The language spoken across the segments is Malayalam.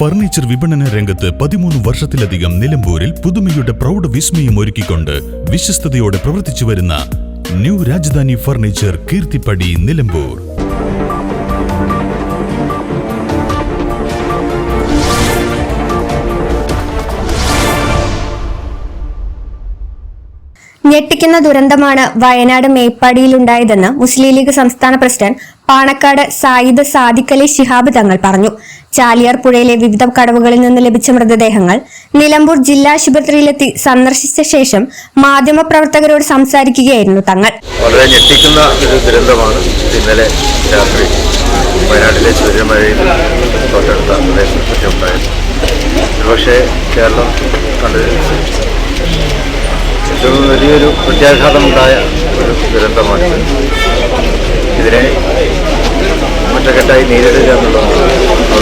ഫർണിച്ചർ വിപണന രംഗത്ത് പതിമൂന്ന് വർഷത്തിലധികം നിലമ്പൂരിൽ പുതുമയുടെ പ്രൗഢ വിസ്മയം ഒരുക്കിക്കൊണ്ട് വിശ്വസ്തയോടെ പ്രവർത്തിച്ചു വരുന്ന ന്യൂ രാജധാനി ഫർണിച്ചർ കീർത്തിപ്പടി നിലമ്പൂർ. ഞെട്ടിക്കുന്ന ദുരന്തമാണ് വയനാട് മേപ്പാടിയിലുണ്ടായതെന്ന് മുസ്ലിം ലീഗ് സംസ്ഥാന പ്രസിഡന്റ് പാണക്കാട് സായിദ് സാദിഖലി ശിഹാബ് തങ്ങൾ പറഞ്ഞു. ചാലിയാർ പുഴയിലെ വിവിധ കടവുകളിൽ നിന്ന് ലഭിച്ച മൃതദേഹങ്ങൾ നിലമ്പൂർ ജില്ലാ ആശുപത്രിയിലെത്തി സന്ദർശിച്ച ശേഷം മാധ്യമപ്രവർത്തകരോട് സംസാരിക്കുകയായിരുന്നു തങ്ങൾ. വളരെ ഞെട്ടിക്കുന്ന ഒരു ദുരന്തമാണ് ഇന്നലെ രാത്രി വയനാട്ടിലെ സൂര്യമഴയിൽ തൊട്ടടുത്ത പ്രദേശത്തൊക്കെ ഉണ്ടായത് ഒരുപക്ഷെ കേരളം കണ്ടതിൽ ഏറ്റവും വലിയൊരു പ്രത്യാഘാതമുണ്ടായ ഒരു ദുരന്തമാണിത്. ഇതിനെ ഒറ്റക്കെട്ടായി നേരിടുക എന്നുള്ളതാണ്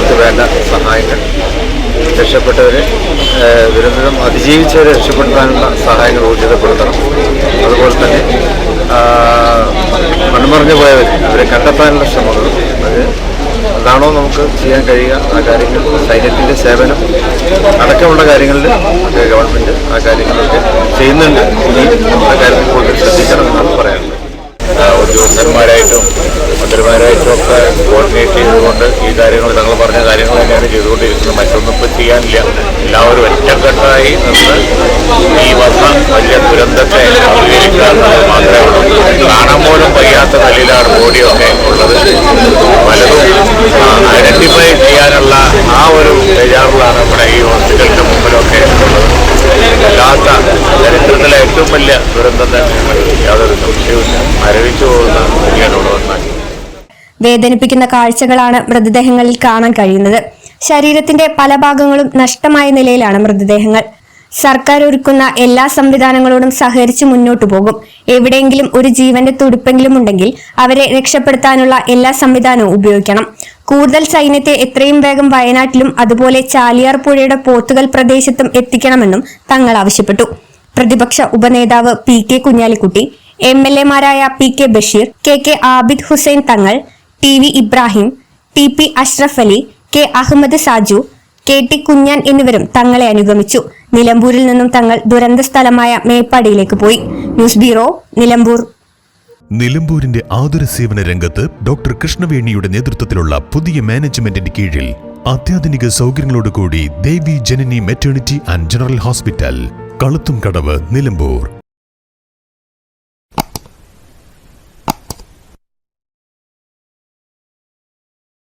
അവർക്ക് വേണ്ട സഹായങ്ങൾ. രക്ഷപ്പെട്ടവരെ ദുരന്തം അതിജീവിച്ചവരെ രക്ഷപ്പെടുത്താനുള്ള സഹായങ്ങൾ ഊർജിതപ്പെടുത്തണം അതുപോലെ തന്നെ മൺമറിഞ്ഞു പോയവർ അവരെ കണ്ടെത്താനുള്ള ശ്രമങ്ങൾ അത് അതാണോ നമുക്ക് ചെയ്യാൻ കഴിയുക? ആ കാര്യങ്ങൾ സൈന്യത്തിന്റെ സേവനം അടക്കമുള്ള കാര്യങ്ങളിൽ ഗവൺമെന്റ് ആ കാര്യങ്ങളൊക്കെ ചെയ്യുന്നുണ്ട്. ഇനി ആ കാര്യത്തിൽ കൂടുതൽ ശ്രദ്ധിക്കണമെന്നാണ് പറയാനുള്ളത് ആ, ഉദ്യോഗസ്ഥന്മാരായിട്ടും മന്ത്രിമാരായിട്ടും ഒക്കെ കോർഡിനേറ്റ് ചെയ്തുകൊണ്ട് ഈ കാര്യങ്ങൾ തങ്ങൾ പറഞ്ഞ കാര്യങ്ങൾ തന്നെയാണ് ചെയ്തുകൊണ്ടിരിക്കുന്നത്. മറ്റൊന്നും ഇപ്പം ചെയ്യാനില്ല. എല്ലാവരും ഒറ്റക്കെട്ടായി നിന്ന് ഈ വന്ന വലിയ ദുരന്തത്തെ എന്നുള്ളത് മാത്രമേ ഉള്ളൂ. കാണാൻ പോലും വയ്യാത്ത നിലയിലാണ് ബോഡിയൊക്കെ ഉള്ളത്. പലതും ഐഡന്റിഫൈ ചെയ്യാനുള്ള ആ ഒരു ബേജാറിലാണ് നമ്മുടെ ഈ ഹോസ്പിറ്റലിന്റെ മുമ്പിലൊക്കെ വല്ലാത്ത ചരിത്രത്തിലെ ഏറ്റവും വലിയ ദുരന്തം തന്നെയാണ് യാതൊരു സംശയവും മരവിച്ചു പോകുന്ന സ്ഥിതിയാണ് വന്നാൽ വേദനിപ്പിക്കുന്ന കാഴ്ചകളാണ് മൃതദേഹങ്ങളിൽ കാണാൻ കഴിയുന്നത്. ശരീരത്തിന്റെ പല ഭാഗങ്ങളും നഷ്ടമായ നിലയിലാണ് മൃതദേഹങ്ങൾ. സർക്കാർ ഒരുക്കുന്ന എല്ലാ സംവിധാനങ്ങളോടും സഹകരിച്ച് മുന്നോട്ടു പോകും. എവിടെയെങ്കിലും ഒരു ജീവന്റെ തുടിപ്പെങ്കിലും ഉണ്ടെങ്കിൽ അവരെ രക്ഷപ്പെടുത്താനുള്ള എല്ലാ സംവിധാനവും ഉപയോഗിക്കണം. കൂടുതൽ സൈന്യത്തെ എത്രയും വേഗം വയനാട്ടിലും അതുപോലെ ചാലിയാർ പുഴയുടെ പോത്തുകൽ പ്രദേശത്തും എത്തിക്കണമെന്നും തങ്ങൾ ആവശ്യപ്പെട്ടു. പ്രതിപക്ഷ ഉപനേതാവ് P K Kunhalikutty M L എമാരായ P K Basheer K K Abid Hussain Thangal T V Ibrahim T P Ashraf Ali K Ahammed Saju K T Kunhan എന്നിവരും തങ്ങളെ അനുഗമിച്ചു. നിലമ്പൂരിൽ നിന്നും തങ്ങൾ ദുരന്ത സ്ഥലമായ മേപ്പാടിയിലേക്ക് പോയി. News bureau Nilambur. നിലമ്പൂരിന്റെ ആതുര സേവന രംഗത്ത് ഡോക്ടർ കൃഷ്ണവേണിയുടെ നേതൃത്വത്തിലുള്ള പുതിയ മാനേജ്മെന്റിന്റെ കീഴിൽ അത്യാധുനിക സൗകര്യങ്ങളോടുകൂടി Devi Janani maternity and general hospital കളുത്തും കടവ് നിലമ്പൂർ.